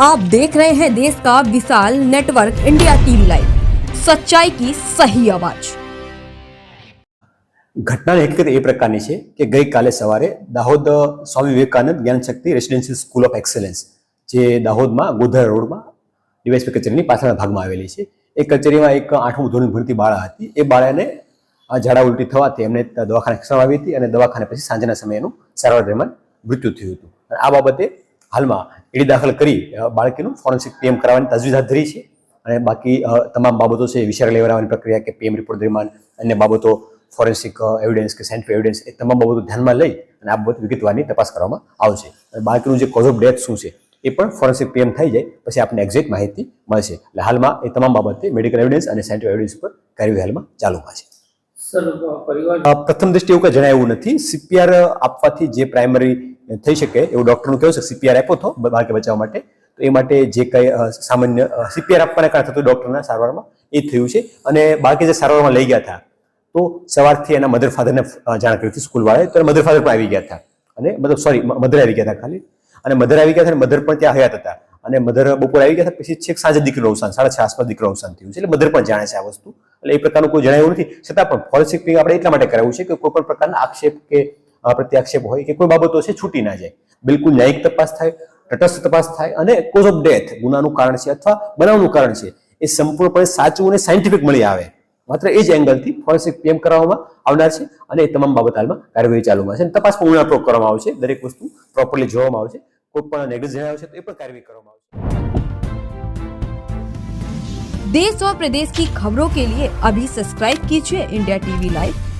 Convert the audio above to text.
आप देख रहे हैं देश का विशाल नेटवर्क इंडिया टीवी लाइव सच्चाई की सही आवाज ઘટનાની હકીકત એ પ્રકારની છે કે ગઈકાલે સવારે Dahod Swami Vivekananda Gyanshakti residential school of excellence જે દાહોદમાં ગોધરા રોડમાં ડીવાયસપી કચેરીની પાછળના ભાગમાં આવેલી છે એ કચેરીમાં એક આઠમું ધોરણ ભણતી બાળા હતી એ બાળાને આ ઝાડા ઉલટી થવાથી એમને દવાખાને ખસેડવામાં આવી હતી અને દવાખાને પછી સાંજના સમયે એનું સારવાર દરમિયાન મૃત્યુ થયું હતું અને આ બાબતે હાલમાં ઈડી દાખલ કરી બાળકીનું ફોરેન્સિક પીએમ કરાવવાની તજવીજ હાથ ધરી છે. અને બાકી તમામ બાબતો છે વિચાર લેવડાવવાની પ્રક્રિયા કે પીએમ રિપોર્ટ દરમિયાન અન્ય બાબતો ફોરેન્સિક એવિડન્સ કે સાયન્ટિફિક એવિડન્સ એ તમામ બાબતો ધ્યાનમાં લઈ અને આ બાબત વિગતવારની તપાસ કરવામાં આવશે. અને બાળકીનું જે કોઝ ઓફ ડેથ શું છે એ પણ ફોરેન્સિક પીએમ થઈ જાય પછી આપણને એક્ઝેક્ટ માહિતી મળશે. એટલે હાલમાં એ તમામ બાબતે મેડિકલ એવિડન્સ અને સાયન્ટિફિક એવિડન્સ પર કાર્યવાહી હાલમાં ચાલુમાં છે. પ્રથમ દ્રષ્ટિએ એવું કંઈ એવું નથી. સીપીઆર આપવાથી જે પ્રાઇમરી થઈ શકે એવું ડૉક્ટરનું કહેવું છે સીપીઆર આપ્યો હતો બાળકે બચાવવા માટે. તો એ માટે જે કંઈ સામાન્ય સીપીઆર આપવાના કારણે થતું ડૉક્ટરના સારવારમાં એ થયું છે. અને બાળકે જે સારવારમાં લઈ ગયા હતા, તો સવારથી એના મધર ફાધરને જાણ કરી હતી સ્કૂલવાળાએ તો મધર ફાધર પણ આવી ગયા હતા. અને મતલબ સોરી મધર આવી ગયા હતા ખાલી. અને મધર આવી ગયા હતા અને મધર પણ ત્યાં હયાત હતા. અને મધર બપોર આવી ગયા હતા, પછી છેક સાંજે દીકરીનું અવસાન, સાડા છ આસપાસ દીકરીનું અવસાન થયું છે. એટલે મધર પણ જાણે છે આ વસ્તુ. એટલે એ પ્રકારનું કોઈ જણાવ્યું નથી. છતાં પણ ફોરેન્સિક આપણે એટલા માટે કરાવ્યું છે કે કોઈ પણ પ્રકારના આક્ષેપ કે પ્રત્યાક્ષેપ હોય કે કોઈ બાબતો છે છૂટી ના જાય બિલકુલ ન્યાયિક તપાસ થાય તટસ્થ તપાસ થાય અને કોઝ ઓફ ડેથ ગુનાનું કારણ છે અથવા બનાવનું કારણ છે એ સંપૂર્ણપણે સાચું અને સાયન્ટિફિક મળી આવે માત્ર એ જ એંગલથી ફોરેન્સિક પીએમ કરવામાં આવનાર છે અને એ તમામ બાબત હાલમાં કાર્યવાહી ચાલુમાં છે અને તપાસ પણ ઊંડાણપૂર્વક કરવામાં આવશે દરેક વસ્તુ પ્રોપરલી જોવામાં આવશે કોઈ પણ નેગ્લિજન્સ જણાવ્યું છે તો એ પણ કાર્યવાહી કરવામાં આવશે देश और प्रदेश की खबरों के लिए अभी सब्सक्राइब कीजिए इंडिया टीवी लाइव